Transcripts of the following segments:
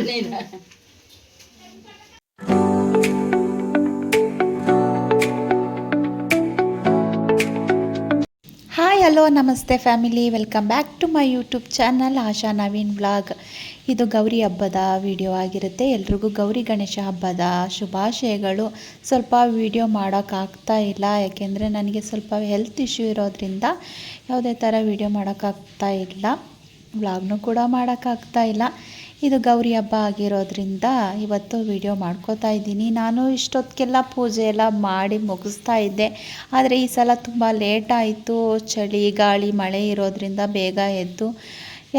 Hi hello ನಮಸ್ತೆ family welcome back to my YouTube channel Asha Naveen vlog ಇದು ಗೌರಿ ಹಬ್ಬದ video ಆಗಿರುತ್ತೆ. ಎಲ್ರಿಗೂ ಗೌರಿ ಗಣೇಶ ಹಬ್ಬದ ಶುಭಾಶಯಗಳು. ಸ್ವಲ್ಪ ವಿಡಿಯೋ ಮಾಡೋಕ್ಕಾಗ್ತಾ ಇಲ್ಲ. ಯಾಕೆಂದರೆ ನನಗೆ ಸ್ವಲ್ಪ ಹೆಲ್ತ್ ಇಶ್ಯೂ ಇರೋದ್ರಿಂದ ಯಾವುದೇ ಥರ ವಿಡಿಯೋ ಮಾಡೋಕ್ಕಾಗ್ತಾ ಇಲ್ಲ. ವ್ಲಾಗ್ನೂ ಕೂಡ ಮಾಡೋಕ್ಕಾಗ್ತಾ ಇಲ್ಲ. ಇದು ಗೌರಿ ಹಬ್ಬ ಆಗಿರೋದ್ರಿಂದ ಇವತ್ತು ವಿಡಿಯೋ ಮಾಡ್ಕೋತಾ ಇದ್ದೀನಿ. ನಾನು ಇಷ್ಟೊತ್ತಿಗೆಲ್ಲ ಪೂಜೆ ಎಲ್ಲ ಮಾಡಿ ಮುಗಿಸ್ತಾ ಇದ್ದೆ. ಆದರೆ ಈ ಸಲ ತುಂಬ ಲೇಟ್ ಆಯಿತು. ಚಳಿ, ಗಾಳಿ, ಮಳೆ ಇರೋದ್ರಿಂದ ಬೇಗ ಎದ್ದು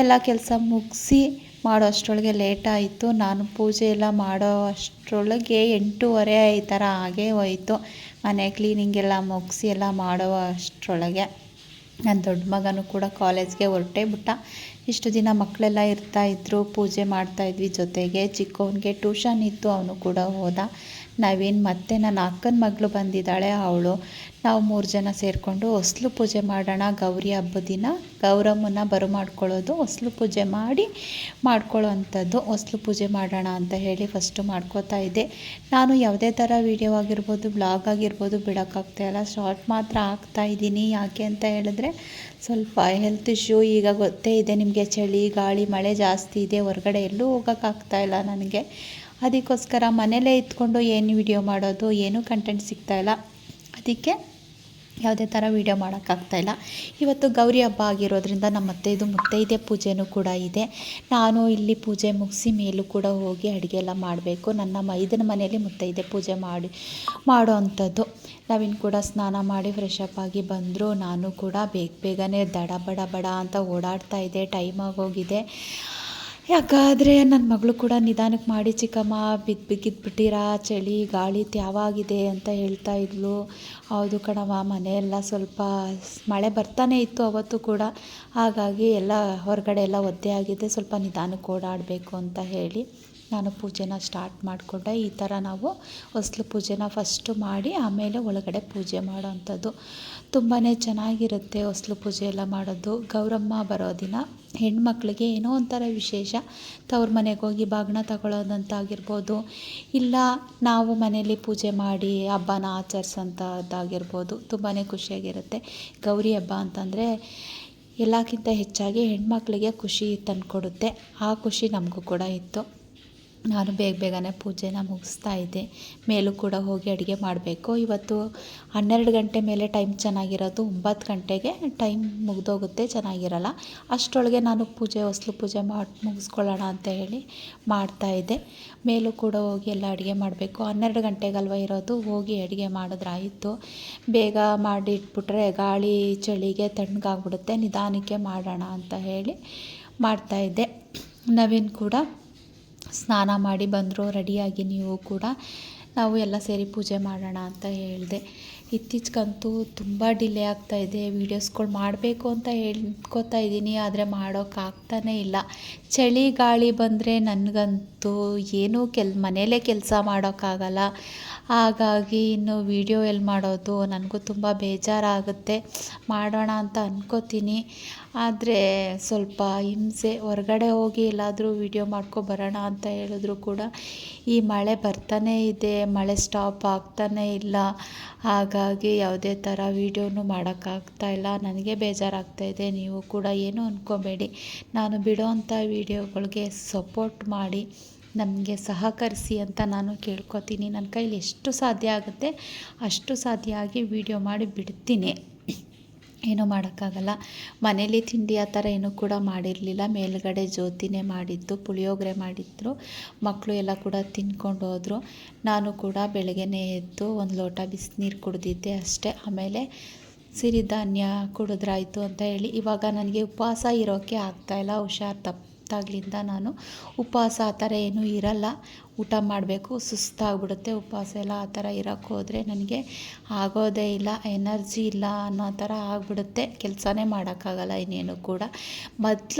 ಎಲ್ಲ ಕೆಲಸ ಮುಗಿಸಿ ಮಾಡೋ ಅಷ್ಟರೊಳಗೆ ಲೇಟ್ ಆಯಿತು. ನಾನು ಪೂಜೆ ಎಲ್ಲ ಮಾಡೋ ಅಷ್ಟರೊಳಗೆ ಎಂಟೂವರೆ ಈ ಥರ ಹಾಗೇ ಹೋಯಿತು. ಮನೆ ಕ್ಲೀನಿಂಗ್ ಎಲ್ಲ ಮುಗಿಸಿ ಎಲ್ಲ ಮಾಡೋ ಅಷ್ಟರೊಳಗೆ. ನನ್ನ ದೊಡ್ಡ ಮಗನೂ ಕೂಡ ಕಾಲೇಜ್ಗೆ ಹೊರಟೇ ಬಿಟ್ಟ. ಇಷ್ಟು ದಿನ ಮಕ್ಕಳೆಲ್ಲ ಇರ್ತಾಯಿದ್ರು ಪೂಜೆ ಮಾಡ್ತಾಯಿದ್ವಿ ಜೊತೆಗೆ. ಚಿಕ್ಕವನಿಗೆ ಟ್ಯೂಷನ್ ಇತ್ತು, ಅವನು ಕೂಡ ಹೋದ. ನವೀನ್ ಮತ್ತೆ ನನ್ನ ಅಕ್ಕನ ಮಗಳು ಬಂದಿದ್ದಾಳೆ, ಅವಳು ನಾವು ಮೂರು ಜನ ಸೇರಿಕೊಂಡು ಹೊಸ್ಲು ಪೂಜೆ ಮಾಡೋಣ ಗೌರಿ ಹಬ್ಬದ ದಿನ. ಗೌರಮ್ಮನ ಬರು ಮಾಡ್ಕೊಳ್ಳೋದು ಹೊಸ್ಲು ಪೂಜೆ ಮಾಡಿ ಮಾಡ್ಕೊಳ್ಳೋ ಅಂಥದ್ದು ಹೊಸ್ಲು ಪೂಜೆ ಮಾಡೋಣ ಅಂತ ಹೇಳಿ ಫಸ್ಟು ಮಾಡ್ಕೋತಾ ಇದ್ದೆ. ನಾನು ಯಾವುದೇ ಥರ ವೀಡಿಯೋ ಆಗಿರ್ಬೋದು ಬ್ಲಾಗ್ ಆಗಿರ್ಬೋದು ಬಿಡೋಕ್ಕಾಗ್ತಾಯಿಲ್ಲ ಶಾರ್ಟ್ ಮಾತ್ರ ಹಾಕ್ತಾ ಇದ್ದೀನಿ. ಯಾಕೆ ಅಂತ ಹೇಳಿದ್ರೆ, ಸ್ವಲ್ಪ ಹೆಲ್ತ್ ಇಶ್ಯೂ ಈಗ ಗೊತ್ತೇ ಇದೆ ನಿಮಗೆ. ಚಳಿ, ಗಾಳಿ, ಮಳೆ ಜಾಸ್ತಿ ಇದೆ. ಹೊರಗಡೆ ಎಲ್ಲೂ ಹೋಗೋಕ್ಕಾಗ್ತಾ ಇಲ್ಲ ನನಗೆ. ಅದಕ್ಕೋಸ್ಕರ ಮನೇಲೇ ಇದ್ಕೊಂಡು ಏನು ವಿಡಿಯೋ ಮಾಡೋದು, ಏನೂ ಕಂಟೆಂಟ್ ಸಿಗ್ತಾಯಿಲ್ಲ ಅದಕ್ಕೆ ಯಾವುದೇ ಥರ ವೀಡಿಯೋ ಮಾಡೋಕ್ಕಾಗ್ತಾಯಿಲ್ಲ ಇವತ್ತು ಗೌರಿ ಹಬ್ಬ ಆಗಿರೋದ್ರಿಂದ ನಮ್ಮ ಇದು ಮುತ್ತೈದೆ ಪೂಜೆನೂ ಕೂಡ ಇದೆ. ನಾನು ಇಲ್ಲಿ ಪೂಜೆ ಮುಗಿಸಿ ಮೇಲೂ ಕೂಡ ಹೋಗಿ ಅಡುಗೆ ಎಲ್ಲ ಮಾಡಬೇಕು. ನನ್ನ ಮೈದನ ಮನೆಯಲ್ಲಿ ಮುತ್ತೈದೆ ಪೂಜೆ ಮಾಡಿ, ಮಾಡೋ ಅಂಥದ್ದು. ನಾವಿನ್ನು ಕೂಡ ಸ್ನಾನ ಮಾಡಿ ಫ್ರೆಶ್ ಅಪ್ ಆಗಿ ಬಂದರು. ನಾನು ಕೂಡ ಬೇಗ ಬೇಗನೆ ದಡ ಬಡ ಬಡ ಅಂತ ಓಡಾಡ್ತಾ ಇದ್ದೆ ಟೈಮ್ ಆಗೋಗಿದೆ ಯಾಕಾದರೆ ನನ್ನ ಮಗಳು ಕೂಡ ನಿಧಾನಕ್ಕೆ ಮಾಡಿ, ಚಿಕ್ಕಮ್ಮ, ಬಿದ್ದು ಬಿಗಿದ್ಬಿಟ್ಟಿರಾ ಚಳಿ, ಗಾಳಿ ತ್ಯಾವಾಗಿದೆ ಅಂತ ಹೇಳ್ತಾ ಇದ್ಲು. ಹೌದು ಕಣವ ಮನೆಯೆಲ್ಲ ಸ್ವಲ್ಪ ಮಳೆ ಬರ್ತಾನೆ ಇತ್ತು ಅವತ್ತು ಕೂಡ. ಹಾಗಾಗಿ ಎಲ್ಲ ಹೊರಗಡೆ ಎಲ್ಲ ಒದ್ದೆ ಆಗಿದೆ, ಸ್ವಲ್ಪ ನಿಧಾನಕ್ಕೆ ಓಡಾಡಬೇಕು ಅಂತ ಹೇಳಿ ನಾನು ಪೂಜೆನ ಸ್ಟಾರ್ಟ್ ಮಾಡಿಕೊಂಡೆ. ಈ ಥರ ನಾವು ಹೊಸ್ಲು ಪೂಜೆನ ಫಸ್ಟು ಮಾಡಿ, ಆಮೇಲೆ ಒಳಗಡೆ ಪೂಜೆ ಮಾಡೋವಂಥದ್ದು ತುಂಬಾ ಚೆನ್ನಾಗಿರುತ್ತೆ ಹೊಸ್ಲು ಪೂಜೆ ಎಲ್ಲ ಮಾಡೋದು. ಗೌರಮ್ಮ ಬರೋ ದಿನ. ಹೆಣ್ಮಕ್ಳಿಗೆ ಏನೋ ಒಂಥರ ವಿಶೇಷ. ತವ್ರ ಮನೆಗೆ ಹೋಗಿ ಬಾಗಿನ ತಗೊಳ್ಳೋದಂತಾಗಿರ್ಬೋದು ಇಲ್ಲ, ನಾವು ಮನೆಯಲ್ಲಿ ಪೂಜೆ ಮಾಡಿ ಹಬ್ಬನ ಆಚರಿಸೋಂಥದ್ದಾಗಿರ್ಬೋದು ತುಂಬಾ ಖುಷಿಯಾಗಿರುತ್ತೆ. ಗೌರಿ ಹಬ್ಬ ಅಂತಂದರೆ ಎಲ್ಲಕ್ಕಿಂತ ಹೆಚ್ಚಾಗಿ ಹೆಣ್ಮಕ್ಳಿಗೆ ಖುಷಿ ತಂದುಕೊಡುತ್ತೆ. ಆ ಖುಷಿ ನಮಗೂ ಕೂಡ ಇತ್ತು. ನಾನು ಬೇಗ ಬೇಗನೆ ಪೂಜೆನ ಮುಗಿಸ್ತಾ ಇದ್ದೆ. ಮೇಲೂ ಕೂಡ ಹೋಗಿ ಅಡುಗೆ ಮಾಡಬೇಕು. ಇವತ್ತು ಹನ್ನೆರಡು ಗಂಟೆ ಮೇಲೆ ಟೈಮ್ ಚೆನ್ನಾಗಿರೋದು, ಒಂಬತ್ತು ಗಂಟೆಗೆ ಟೈಮ್ ಮುಗಿದೋಗುತ್ತೆ, ಚೆನ್ನಾಗಿರಲ್ಲ. ಅಷ್ಟರೊಳಗೆ ನಾನು ಪೂಜೆ, ಹೊಸ್ಲು ಪೂಜೆ ಮಾಡಿ ಮುಗಿಸ್ಕೊಳ್ಳೋಣ ಅಂತ ಹೇಳಿ ಮಾಡ್ತಾಯಿದ್ದೆ ಮೇಲೂ ಕೂಡ ಹೋಗಿ ಎಲ್ಲ ಅಡುಗೆ ಮಾಡಬೇಕು. ಹನ್ನೆರಡು ಗಂಟೆಗಲ್ವ ಇರೋದು, ಹೋಗಿ ಅಡುಗೆ ಮಾಡಿದ್ರಾಯಿತು. ಬೇಗ ಮಾಡಿಟ್ಬಿಟ್ರೆ ಗಾಳಿ, ಚಳಿಗೆ ತಣ್ಣಗಾಗ್ಬಿಡುತ್ತೆ. ನಿಧಾನಕ್ಕೆ ಮಾಡೋಣ ಅಂತ ಹೇಳಿ ಮಾಡ್ತಾಯಿದ್ದೆ ನವೀನ್ ಕೂಡ ಸ್ನಾನ ಮಾಡಿ ಬಂದರು ರೆಡಿಯಾಗಿ ನೀವು ಕೂಡ ನಾವು ಎಲ್ಲ ಸೇರಿ ಪೂಜೆ ಮಾಡೋಣ ಅಂತ ಹೇಳಿದೆ. ಇತ್ತೀಚೆಗಂತೂ ತುಂಬ ಡಿಲೇ ಆಗ್ತಾ ಇದೆ. ವೀಡಿಯೋಸ್ಗಳು ಮಾಡಬೇಕು ಅಂತ ಹೇಳ್ಕೊತಾ ಇದ್ದೀನಿ, ಆದರೆ ಮಾಡೋಕ್ಕಾಗ್ತಾನೇ ಇಲ್ಲ. ಚಳಿ ಗಾಳಿ ಬಂದರೆ ನನಗಂತೂ ಏನೂ ಕೆಲ್, ಮನೆಯಲ್ಲೇ ಕೆಲಸ ಮಾಡೋಕ್ಕಾಗಲ್ಲ. ಹಾಗಾಗಿ ಇನ್ನು ವೀಡಿಯೋ ಎಲ್ಲಿ ಮಾಡೋದು ನನಗೂ ತುಂಬ ಬೇಜಾರಾಗುತ್ತೆ. ಮಾಡೋಣ ಅಂತ ಅಂದ್ಕೋತೀನಿ ಆದರೆ ಸ್ವಲ್ಪ ಹಿಂಸೆ, ಹೊರಗಡೆ ಹೋಗಿ ಎಲ್ಲಾದರೂ ವೀಡಿಯೋ ಮಾಡ್ಕೊಬರೋಣ ಅಂತ ಹೇಳಿದ್ರು ಕೂಡ ಈ ಮಳೆ ಬರ್ತಾನೇ ಇದೆ. ಮಳೆ ಸ್ಟಾಪ್ ಆಗ್ತಾನೇ ಇಲ್ಲ. ಹಾಗಾಗಿ ಯಾವುದೇ ಥರ ವೀಡಿಯೋನು ಮಾಡೋಕ್ಕಾಗ್ತಾ ಇಲ್ಲ. ನನಗೆ ಬೇಜಾರಾಗ್ತಾ ಇದೆ. ನೀವು ಕೂಡ ಏನೂ ಅಂದ್ಕೋಬೇಡಿ ನಾನು ಬಿಡೋವಂಥ ವೀಡಿಯೋಗಳಿಗೆ ಸಪೋರ್ಟ್ ಮಾಡಿ, ನಮಗೆ ಸಹಕರಿಸಿ ಅಂತ ನಾನು ಕೇಳ್ಕೊತೀನಿ. ನನ್ನ ಕೈಲಿ ಎಷ್ಟು ಸಾಧ್ಯ ಆಗುತ್ತೆ, ಅಷ್ಟು ಸಾಧ್ಯ ಆಗಿ ವೀಡಿಯೋ ಮಾಡಿ ಬಿಡ್ತೀನಿ. ಏನೂ ಮಾಡೋಕ್ಕಾಗಲ್ಲ. ಮನೇಲಿ ತಿಂಡಿ ಆ ಥರ ಏನೂ ಕೂಡ ಮಾಡಿರಲಿಲ್ಲ. ಮೇಲುಗಡೆ ಜ್ಯೋತಿನೇ ಮಾಡಿದ್ದು, ಪುಳಿಯೋಗರೆ ಮಾಡಿದ್ರು, ಮಕ್ಕಳು ಎಲ್ಲ ಕೂಡ ತಿನ್ಕೊಂಡು ಹೋದರು. ನಾನು ಕೂಡ ಬೆಳಗ್ಗೆನೇ ಎದ್ದು ಒಂದು ಲೋಟ ಬಿಸಿನೀರು ಕುಡಿದಿದ್ದೆ ಅಷ್ಟೇ. ಆಮೇಲೆ ಸಿರಿಧಾನ್ಯ ಕುಡಿದ್ರಾಯ್ತು ಅಂತ ಹೇಳಿ. ಇವಾಗ ನನಗೆ ಉಪವಾಸ ಇರೋಕ್ಕೆ ಆಗ್ತಾಯಿಲ್ಲ ಹುಷಾರು ತಪ್ಪಾಗ್ಲಿಂದ ನಾನು ಉಪವಾಸ ಆ ಥರ ಏನೂ ಇರಲ್ಲ. ಊಟ ಮಾಡಬೇಕು, ಸುಸ್ತಾಗ್ಬಿಡುತ್ತೆ ಉಪವಾಸ ಎಲ್ಲ ಆ ಥರ ಇರೋಕ್ಕೆ ಹೋದರೆ ನನಗೆ ಆಗೋದೇ ಇಲ್ಲ, ಎನರ್ಜಿ ಇಲ್ಲ ಅನ್ನೋ ಥರ ಆಗಿಬಿಡುತ್ತೆ. ಕೆಲಸನೇ ಮಾಡೋಕ್ಕಾಗಲ್ಲ ಇನ್ನೇನು ಕೂಡ. ಮೊದ್ಲ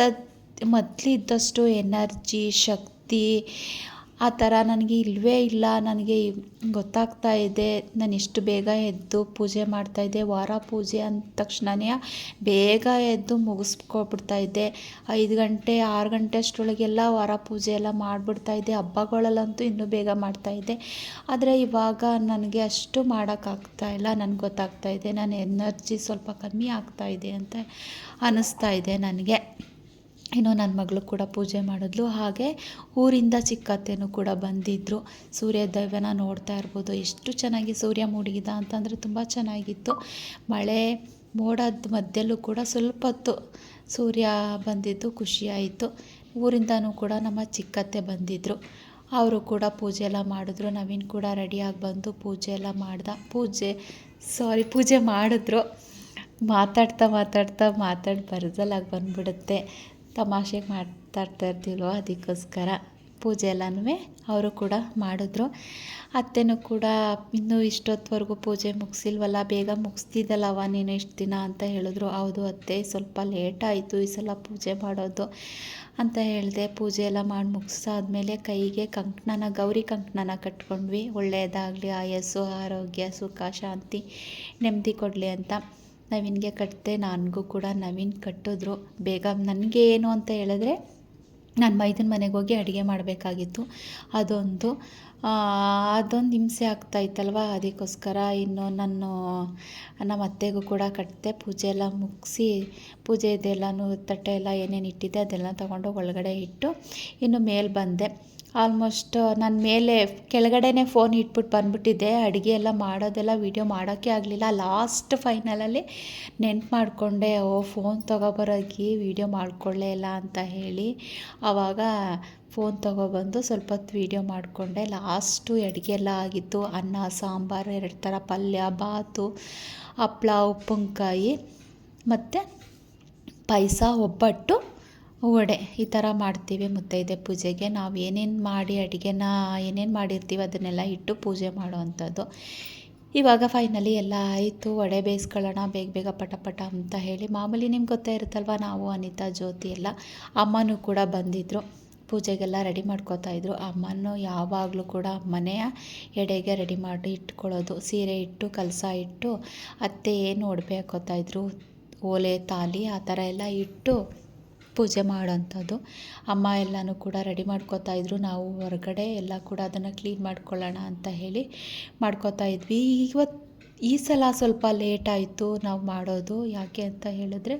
ಮೊದಲಿದ್ದಷ್ಟು ಎನರ್ಜಿ, ಶಕ್ತಿ ಆ ಥರ ನನಗೆ ಇಲ್ಲವೇ ಇಲ್ಲ, ನನಗೆ ಗೊತ್ತಾಗ್ತಾ ಇದೆ. ನಾನು ಎಷ್ಟು ಬೇಗ ಎದ್ದು ಪೂಜೆ ಮಾಡ್ತಾಯಿದ್ದೆ ವಾರ ಪೂಜೆ ಅಂದ ತಕ್ಷಣನೇ ಬೇಗ ಎದ್ದು ಮುಗಿಸ್ಕೊಬಿಡ್ತಾ ಇದ್ದೆ. ಐದು ಗಂಟೆ, ಆರು ಗಂಟೆ ಅಷ್ಟರೊಳಗೆಲ್ಲ ವಾರ ಪೂಜೆ ಎಲ್ಲ ಮಾಡಿಬಿಡ್ತಾ ಇದ್ದೆ. ಹಬ್ಬಗಳಲ್ಲಂತೂ ಇನ್ನೂ ಬೇಗ ಮಾಡ್ತಾ ಇದ್ದೆ. ಆದರೆ ಇವಾಗ ನನಗೆ ಅಷ್ಟು ಮಾಡೋಕ್ಕಾಗ್ತಾ ಇಲ್ಲ, ನನಗೆ ಗೊತ್ತಾಗ್ತಾ ಇದೆ. ನಾನು ಎನರ್ಜಿ ಸ್ವಲ್ಪ ಕಮ್ಮಿ ಆಗ್ತಾ ಇದೆ ಅಂತ ಅನ್ನಿಸ್ತಾ ಇದೆ ನನಗೆ. ಇನ್ನು ನನ್ನ ಮಗಳು ಕೂಡ ಪೂಜೆ ಮಾಡಿದ್ಲು. ಹಾಗೆ ಊರಿಂದ ಚಿಕ್ಕತ್ತೆನೂ ಕೂಡ ಬಂದಿದ್ದರು ದೈವನ ನೋಡ್ತಾ ಇರ್ಬೋದು. ಎಷ್ಟು ಚೆನ್ನಾಗಿ ಸೂರ್ಯ ಮುಳುಗಿದ ಅಂತಂದರೆ ತುಂಬ ಚೆನ್ನಾಗಿತ್ತು. ಮಳೆ ಮೋಡದ ಮಧ್ಯಲ್ಲೂ ಕೂಡ ಸ್ವಲ್ಪ ಹೊತ್ತು ಸೂರ್ಯ ಬಂದಿದ್ದು ಖುಷಿಯಾಯಿತು ಊರಿಂದನೂ ಕೂಡ ನಮ್ಮ ಚಿಕ್ಕತ್ತೆ ಬಂದಿದ್ದರು ಅವರು ಕೂಡ ಪೂಜೆ ಎಲ್ಲ ಮಾಡಿದ್ರು. ನವೀನ್ ಕೂಡ ರೆಡಿಯಾಗಿ ಬಂದು ಪೂಜೆ ಎಲ್ಲ ಮಾಡ್ದ. ಪೂಜೆ ಸಾರಿ ಪೂಜೆ ಮಾಡಿದ್ರು. ಮಾತಾಡ್ತಾ ಮಾತಾಡ್ತಾ ಮಾತಾಡಿ ಬರ್ದಲಾಗಿ ಬಂದ್ಬಿಡುತ್ತೆ. ತಮಾಷೆಗೆ ಮಾಡ್ತಾ ಅದಕ್ಕೋಸ್ಕರ ಪೂಜೆ ಎಲ್ಲನೂ ಅವರು ಕೂಡ ಮಾಡಿದ್ರು. ಅತ್ತೆನೂ ಕೂಡ ಇನ್ನೂ ಇಷ್ಟೊತ್ತವರೆಗೂ ಪೂಜೆ ಮುಗಿಸಿಲ್ವಲ್ಲ, ಬೇಗ ಮುಗಿಸ್ತಿದ್ದಲ್ಲವ ನೀನು ಇಷ್ಟು ದಿನ ಅಂತ ಹೇಳಿದ್ರು. ಹೌದು ಅತ್ತೆ, ಸ್ವಲ್ಪ ಲೇಟ್ ಆಯಿತು ಈ ಸಲ ಪೂಜೆ ಮಾಡೋದು ಅಂತ ಹೇಳಿದೆ. ಪೂಜೆ ಎಲ್ಲ ಮಾಡಿ ಮುಗಿಸಾದ್ಮೇಲೆ ಕೈಗೆ ಕಂಕಣನ, ಗೌರಿ ಕಂಕಣನ ಕಟ್ಕೊಂಡ್ವಿ. ಒಳ್ಳೆಯದಾಗಲಿ, ಆಯಸ್ಸು, ಆರೋಗ್ಯ, ಸುಖ, ಶಾಂತಿ, ನೆಮ್ಮದಿ ಕೊಡಲಿ ಅಂತ. ನವೀನ್ಗೆ ಕಟ್ಟಿದೆ ನನಗೂ ಕೂಡ ನವೀನ್ ಕಟ್ಟಿದ್ರು. ಬೇಗ ನನಗೆ ಏನು ಅಂತ ಹೇಳಿದ್ರೆ ನಾನು ಮೈದನ ಮನೆಗೆ ಹೋಗಿ ಅಡುಗೆ ಮಾಡಬೇಕಾಗಿತ್ತು. ಅದೊಂದು ಅದೊಂದು ಹಿಂಸೆ ಆಗ್ತಾಯಿತ್ತಲ್ವ ಅದಕ್ಕೋಸ್ಕರ ಇನ್ನು ನಾನು, ನಮ್ಮ ಅತ್ತೆಗೂ ಕೂಡ ಕಟ್ಟಿದೆ ಪೂಜೆ ಎಲ್ಲ ಮುಗಿಸಿ ಪೂಜೆದೆಲ್ಲನೂ ತಟ್ಟೆ ಎಲ್ಲ ಏನೇನು ಇಟ್ಟಿದ್ದೆ ಅದೆಲ್ಲ ತೊಗೊಂಡು ಒಳಗಡೆ ಇಟ್ಟು ಇನ್ನು ಮೇಲೆ ಬಂದೆ. ಆಲ್ಮೋಸ್ಟ್ ನನ್ನ ಮೇಲೆ ಕೆಳಗಡೆನೇ ಫೋನ್ ಇಟ್ಬಿಟ್ಟು ಬಂದುಬಿಟ್ಟಿದ್ದೆ. ಅಡುಗೆ ಎಲ್ಲ ಮಾಡೋದೆಲ್ಲ ವೀಡಿಯೋ ಮಾಡೋಕ್ಕೆ ಆಗಲಿಲ್ಲ. ಲಾಸ್ಟ್ ಫೈನಲಲ್ಲಿ ನೆನ್ಪು ಮಾಡಿಕೊಂಡೆ, ಓ ಫೋನ್ ತೊಗೊಬರೋಕ್ಕೆ ವೀಡಿಯೋ ಮಾಡಿಕೊಳ್ಳೇ ಇಲ್ಲ ಅಂತ ಹೇಳಿ. ಆವಾಗ ಫೋನ್ ತೊಗೊಬಂದು ಸ್ವಲ್ಪ ಹೊತ್ತು ವೀಡಿಯೋ ಮಾಡಿಕೊಂಡೆ. ಲಾಸ್ಟು ಅಡುಗೆ ಎಲ್ಲ ಆಗಿತ್ತು. ಅನ್ನ, ಸಾಂಬಾರು, ಎರಡು ಥರ ಪಲ್ಯ, ಬಾತು, ಹಪ್ಳ, ಉಪ್ಪಿನಕಾಯಿ, ಮತ್ತು ಪಾಯಸ ಒಬ್ಬಟ್ಟು ವಡೆ ಈ ಥರ ಮಾಡ್ತೀವಿ ಮುತ್ತೈದೆ ಪೂಜೆಗೆ. ನಾವು ಏನೇನು ಮಾಡಿ ಅಡುಗೆನ, ಏನೇನು ಮಾಡಿರ್ತೀವಿ ಅದನ್ನೆಲ್ಲ ಇಟ್ಟು ಪೂಜೆ ಮಾಡುವಂಥದ್ದು. ಇವಾಗ ಫೈನಲಿ ಎಲ್ಲ ಆಯಿತು. ವಡೆ ಬೇಯಿಸ್ಕೊಳ್ಳೋಣ, ಬೇಗ ಬೇಗ ಪಟ ಪಟ ಅಂತ ಹೇಳಿ. ಮಾಮೂಲಿ ನಿಮ್ಗೆ ಗೊತ್ತೇ ಇರುತ್ತಲ್ವ, ನಾವು, ಅನಿತಾ, ಜ್ಯೋತಿ ಎಲ್ಲ. ಅಮ್ಮನೂ ಕೂಡ ಬಂದಿದ್ದರು ಪೂಜೆಗೆಲ್ಲ ರೆಡಿ ಮಾಡ್ಕೋತಾಯಿದ್ರು ಅಮ್ಮನೂ ಯಾವಾಗಲೂ ಕೂಡ ಮನೆಯ ಎಡೆಗೆ ರೆಡಿ ಮಾಡಿ ಇಟ್ಕೊಳ್ಳೋದು. ಸೀರೆ ಇಟ್ಟು, ಕಲಸ ಇಟ್ಟು, ಅತ್ತೆ ಏನು ಒಡವೆ ಓಲೆ, ತಾಲಿ ಆ ಥರ ಎಲ್ಲ ಇಟ್ಟು ಪೂಜೆ ಮಾಡೋಂಥದ್ದು ಅಮ್ಮ ಎಲ್ಲನೂ ಕೂಡ ರೆಡಿ ಮಾಡ್ಕೋತಾ ಇದ್ದರು ನಾವು ಹೊರಗಡೆ ಎಲ್ಲ ಕೂಡ ಅದನ್ನು ಕ್ಲೀನ್ ಮಾಡ್ಕೊಳ್ಳೋಣ ಅಂತ ಹೇಳಿ ಮಾಡ್ಕೋತಾ ಇದ್ವಿ. ಇವತ್ತು ಈ ಸಲ ಸ್ವಲ್ಪ ಲೇಟ್ ಆಯಿತು ನಾವು ಮಾಡೋದು. ಯಾಕೆ ಅಂತ ಹೇಳಿದ್ರೆ,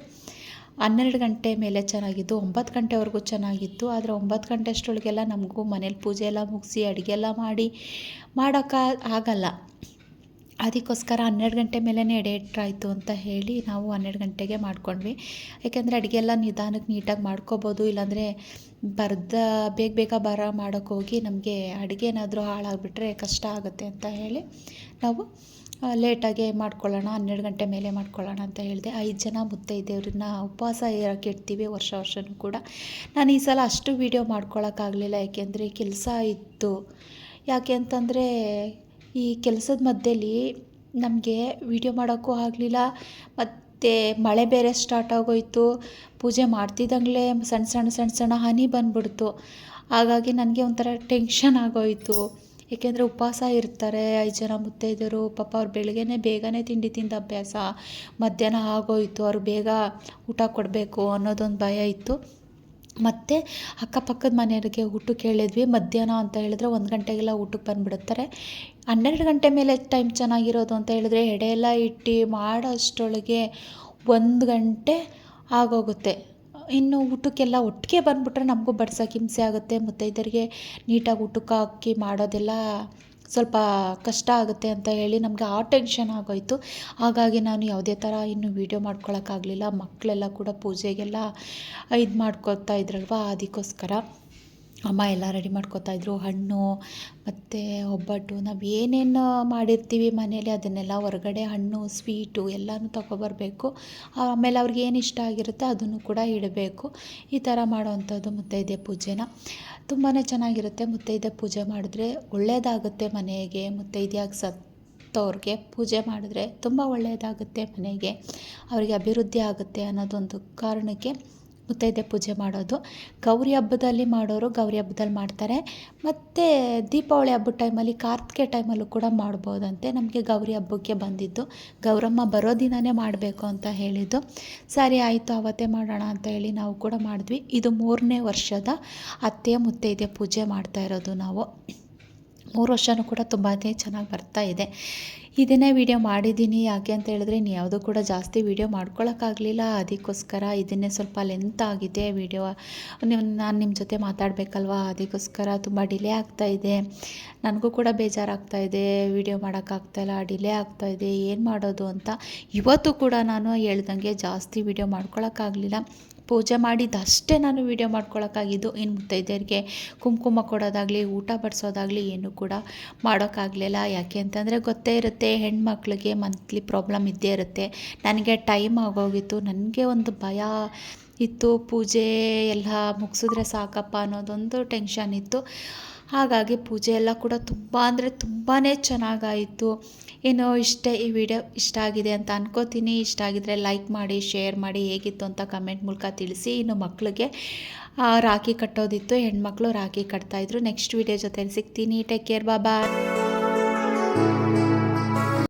ಹನ್ನೆರಡು ಗಂಟೆ ಮೇಲೆ ಚೆನ್ನಾಗಿತ್ತು. ಒಂಬತ್ತು ಗಂಟೆವರೆಗೂ ಚೆನ್ನಾಗಿತ್ತು. ಆದರೆ ಒಂಬತ್ತು ಗಂಟೆ ಅಷ್ಟರೊಳಗೆಲ್ಲ ನಮಗೂ ಮನೇಲಿ ಪೂಜೆ ಎಲ್ಲ ಮುಗಿಸಿ, ಅಡುಗೆ ಎಲ್ಲ ಮಾಡಿ ಮಾಡೋಕ್ಕೆ ಆಗಲ್ಲ. ಅದಕ್ಕೋಸ್ಕರ ಹನ್ನೆರಡು ಗಂಟೆ ಮೇಲೇ ಎಡೆ ಇಟ್ಟರಾಯ್ತು ಅಂತ ಹೇಳಿ ನಾವು ಹನ್ನೆರಡು ಗಂಟೆಗೆ ಮಾಡ್ಕೊಂಡ್ವಿ. ಯಾಕೆಂದರೆ ಅಡುಗೆ ಎಲ್ಲ ನಿಧಾನಕ್ಕೆ ನೀಟಾಗಿ ಮಾಡ್ಕೋಬೋದು, ಇಲ್ಲಾಂದರೆ ಬರ್ದ, ಬೇಗ ಬೇಗ ಬರ ಮಾಡೋಕ್ಕೋಗಿ ನಮಗೆ ಅಡುಗೆ ಏನಾದರೂ ಹಾಳಾಗಿಬಿಟ್ರೆ ಕಷ್ಟ ಆಗುತ್ತೆ ಅಂತ ಹೇಳಿ ನಾವು ಲೇಟಾಗೆ ಮಾಡ್ಕೊಳ್ಳೋಣ, ಹನ್ನೆರಡು ಗಂಟೆ ಮೇಲೆ ಮಾಡ್ಕೊಳ್ಳೋಣ ಅಂತ ಹೇಳಿದೆ. ಐದು ಜನ ಮುತ್ತೈದೆಯವ್ರನ್ನ ಉಪವಾಸ ಇರೋಕ್ಕೆ ಇಡ್ತೀವಿ ವರ್ಷ ವರ್ಷವೂ ಕೂಡ. ನಾನು ಈ ಸಲ ಅಷ್ಟು ವೀಡಿಯೋ ಮಾಡ್ಕೊಳ್ಳೋಕ್ಕಾಗಲಿಲ್ಲ ಯಾಕೆಂದರೆ ಕೆಲಸ ಇತ್ತು. ಯಾಕೆ ಅಂತಂದರೆ ಈ ಕೆಲಸದ ಮಧ್ಯಲ್ಲಿ ನಮಗೆ ವೀಡಿಯೋ ಮಾಡೋಕ್ಕೂ ಆಗಲಿಲ್ಲ. ಮತ್ತು ಮಳೆ ಬೇರೆ ಸ್ಟಾರ್ಟ್ ಆಗೋಯಿತು. ಪೂಜೆ ಮಾಡ್ತಿದ್ದಂಗೆ ಸಣ್ಣ ಸಣ್ಣ ಸಣ್ಣ ಸಣ್ಣ ಹನಿ ಬಂದ್ಬಿಡ್ತು. ಹಾಗಾಗಿ ನನಗೆ ಒಂಥರ ಟೆನ್ಷನ್ ಆಗೋಯಿತು. ಏಕೆಂದರೆ ಉಪವಾಸ ಇರ್ತಾರೆ, ಐದು ಜನ ಮುತ್ತೈದರು ಪಾಪ ಅವ್ರು ಬೆಳಗ್ಗೆನೇ ಬೇಗನೆ ತಿಂಡಿ ತಿಂದ ಅಭ್ಯಾಸ. ಮಧ್ಯಾಹ್ನ ಆಗೋಯಿತು, ಅವ್ರು ಬೇಗ ಊಟ ಕೊಡಬೇಕು ಅನ್ನೋದೊಂದು ಭಯ ಇತ್ತು. ಮತ್ತು ಅಕ್ಕಪಕ್ಕದ ಮನೆಯವ್ರಿಗೆ ಊಟಕ್ಕೆ ಹೇಳಿದ್ವಿ ಮಧ್ಯಾಹ್ನ ಅಂತ ಹೇಳಿದ್ರೆ ಒಂದು ಗಂಟೆಗೆಲ್ಲ ಊಟಕ್ಕೆ ಬಂದುಬಿಡುತ್ತಾರೆ. ಹನ್ನೆರಡು ಗಂಟೆ ಮೇಲೆ ಟೈಮ್ ಚೆನ್ನಾಗಿರೋದು ಅಂತ ಹೇಳಿದ್ರೆ ಎಡೆ ಎಲ್ಲ ಇಟ್ಟು ಮಾಡೋ ಅಷ್ಟರೊಳಗೆ ಒಂದು ಗಂಟೆ ಆಗೋಗುತ್ತೆ. ಇನ್ನು ಊಟಕ್ಕೆಲ್ಲ ಒಟ್ಟಿಗೆ ಬಂದುಬಿಟ್ರೆ ನಮಗೂ ಬಡ್ಸೋಕೆ ಹಿಂಸೆ ಆಗುತ್ತೆ. ಮುತ್ತೈದೆಯರಿಗೆ ನೀಟಾಗಿ ಊಟಕ್ಕೆ ಹಾಕಿ ಮಾಡೋದೆಲ್ಲ ಸ್ವಲ್ಪ ಕಷ್ಟ ಆಗುತ್ತೆ ಅಂತ ಹೇಳಿ ನಮಗೆ ಆ ಟೆನ್ಷನ್ ಆಗೋಯಿತು. ಹಾಗಾಗಿ ನಾನು ಯಾವುದೇ ಥರ ಇನ್ನು ವೀಡಿಯೋ ಮಾಡ್ಕೊಳಕ್ಕಾಗಲಿಲ್ಲ. ಮಕ್ಕಳೆಲ್ಲ ಕೂಡ ಪೂಜೆಗೆಲ್ಲ ಇದು ಮಾಡ್ಕೊತಾ ಇದ್ರಲ್ವ, ಅದಕ್ಕೋಸ್ಕರ. ಅಮ್ಮ ಎಲ್ಲ ರೆಡಿ ಮಾಡ್ಕೊತಾಯಿದ್ರು ಹಣ್ಣು, ಮತ್ತು ಒಬ್ಬಟ್ಟು, ನಾವು ಏನೇನು ಮಾಡಿರ್ತೀವಿ ಮನೇಲಿ ಅದನ್ನೆಲ್ಲ ಹೊರಗಡೆ ಹಣ್ಣು ಸ್ವೀಟು ಎಲ್ಲನೂ ತೊಗೊಬರ್ಬೇಕು. ಆಮೇಲೆ ಅವ್ರಿಗೆ ಏನು ಇಷ್ಟ ಆಗಿರುತ್ತೆ ಅದನ್ನು ಕೂಡ ಇಡಬೇಕು. ಈ ಥರ ಮಾಡೋವಂಥದ್ದು ಮುತ್ತೈದೆ ಪೂಜೆನ. ತುಂಬಾ ಚೆನ್ನಾಗಿರುತ್ತೆ ಮುತ್ತೈದೆ ಪೂಜೆ ಮಾಡಿದ್ರೆ ಒಳ್ಳೆಯದಾಗುತ್ತೆ ಮನೆಗೆ. ಮುತ್ತೈದೆಯಾಗಿ ಸತ್ತವ್ರಿಗೆ ಪೂಜೆ ಮಾಡಿದ್ರೆ ತುಂಬ ಒಳ್ಳೆಯದಾಗುತ್ತೆ ಮನೆಗೆ. ಅವರಿಗೆ ಅಭಿವೃದ್ಧಿ ಆಗುತ್ತೆ ಅನ್ನೋದೊಂದು ಕಾರಣಕ್ಕೆ ಮುತ್ತೈದೆ ಪೂಜೆ ಮಾಡೋದು. ಗೌರಿ ಹಬ್ಬದಲ್ಲಿ ಮಾಡೋರು ಗೌರಿ ಹಬ್ಬದಲ್ಲಿ ಮಾಡ್ತಾರೆ. ಮತ್ತು ದೀಪಾವಳಿ ಹಬ್ಬದ ಟೈಮಲ್ಲಿ ಕಾರ್ತಿಕೆ ಟೈಮಲ್ಲೂ ಕೂಡ ಮಾಡ್ಬೋದಂತೆ. ನಮಗೆ ಗೌರಿ ಹಬ್ಬಕ್ಕೆ ಬಂದಿದ್ದು. ಗೌರಮ್ಮ ಬರೋ ದಿನವೇ ಮಾಡಬೇಕು ಅಂತ ಹೇಳಿದ್ದು. ಸರಿ, ಆಯಿತು, ಅವತ್ತೇ ಮಾಡೋಣ ಅಂತ ಹೇಳಿ ನಾವು ಕೂಡ ಮಾಡಿದ್ವಿ. ಇದು ಮೂರನೇ ವರ್ಷದ ಅತ್ತೆ ಮುತ್ತೈದೆ ಪೂಜೆ ಮಾಡ್ತಾ ಇರೋದು ನಾವು. ಮೂರು ವರ್ಷವೂ ಕೂಡ ತುಂಬಾ ಚೆನ್ನಾಗಿ ಬರ್ತಾ ಇದೆ. ಇದನ್ನೇ ವಿಡಿಯೋ ಮಾಡಿದ್ದೀನಿ. ಯಾಕೆ ಅಂತ ಹೇಳಿದ್ರೆ ಇನ್ನು ಯಾವುದೂ ಕೂಡ ಜಾಸ್ತಿ ವಿಡಿಯೋ ಮಾಡ್ಕೊಳ್ಳೋಕ್ಕಾಗಲಿಲ್ಲ ಅದಕ್ಕೋಸ್ಕರ ಇದನ್ನೇ ಸ್ವಲ್ಪ ಲೆಂತ್ ಆಗಿದೆ ವಿಡಿಯೋ ನಾನು ನಿಮ್ಮ ಜೊತೆ ಮಾತಾಡಬೇಕಲ್ವಾ? ಅದಕ್ಕೋಸ್ಕರ ತುಂಬ ಡಿಲೇ ಆಗ್ತಾ ಇದೆ. ನನಗೂ ಕೂಡ ಬೇಜಾರಾಗ್ತಾ ಇದೆ. ವಿಡಿಯೋ ಮಾಡೋಕ್ಕಾಗ್ತಾಯಿಲ್ಲ ಡಿಲೇ ಆಗ್ತಾ ಇದೆ. ಏನು ಮಾಡೋದು ಅಂತ. ಇವತ್ತು ಕೂಡ ನಾನು ಹೇಳ್ದಂಗೆ ಜಾಸ್ತಿ ವಿಡಿಯೋ ಮಾಡ್ಕೊಳಕ್ಕಾಗಲಿಲ್ಲ. ಪೂಜೆ ಮಾಡಿದ್ದಷ್ಟೇ ನಾನು ವೀಡಿಯೋ ಮಾಡ್ಕೊಳ್ಳೋಕ್ಕಾಗಿದ್ದು ಇನ್ನು ಮುತ್ತೈದೆಯರಿಗೆ ಕುಂಕುಮ ಕೊಡೋದಾಗಲಿ, ಊಟ ಬಡಿಸೋದಾಗಲಿ ಏನು ಕೂಡ ಮಾಡೋಕ್ಕಾಗಲಿಲ್ಲ. ಯಾಕೆ ಅಂತಂದರೆ ಗೊತ್ತೇ ಇರುತ್ತೆ, ಹೆಣ್ಮಕ್ಳಿಗೆ ಮಂತ್ಲಿ ಪ್ರಾಬ್ಲಮ್ ಇದ್ದೇ ಇರುತ್ತೆ. ನನಗೆ ಟೈಮ್ ಆಗೋಗಿತ್ತು. ನನಗೆ ಒಂದು ಭಯ ಇತ್ತು, ಪೂಜೆ ಎಲ್ಲ ಮುಗಿಸಿದ್ರೆ ಸಾಕಪ್ಪ ಅನ್ನೋದೊಂದು ಟೆನ್ಷನ್ ಇತ್ತು. ಹಾಗಾಗಿ ಪೂಜೆ ಎಲ್ಲ ಕೂಡ ತುಂಬ ಅಂದರೆ ತುಂಬಾ ಚೆನ್ನಾಗಾಯಿತು. ಏನೋ ಇಷ್ಟೇ ಈ ವಿಡಿಯೋ ಇಷ್ಟ ಆಗಿದೆ ಅಂತ ಅನ್ಕೋತೀನಿ. ಇಷ್ಟ ಆಗಿದ್ರೆ ಲೈಕ್ ಮಾಡಿ ಶೇರ್ ಮಾಡಿ ಹೇಗಿತ್ತು ಅಂತ ಕಮೆಂಟ್ ಮೂಲಕ ತಿಳಿಸಿ. ಇನ್ನು ಮಕ್ಕಳಿಗೆ ರಾಖಿ ಕಟ್ಟೋದಿತ್ತು. ಹೆಣ್ಮಕ್ಳು ರಾಖಿ ಕಟ್ತಾಯಿದ್ರು ನೆಕ್ಸ್ಟ್ ವಿಡಿಯೋ ಜೊತೆ ಸಿಗ್ತೀನಿ. ಟೇಕ್ ಕೇರ್ ಬಾಬಾ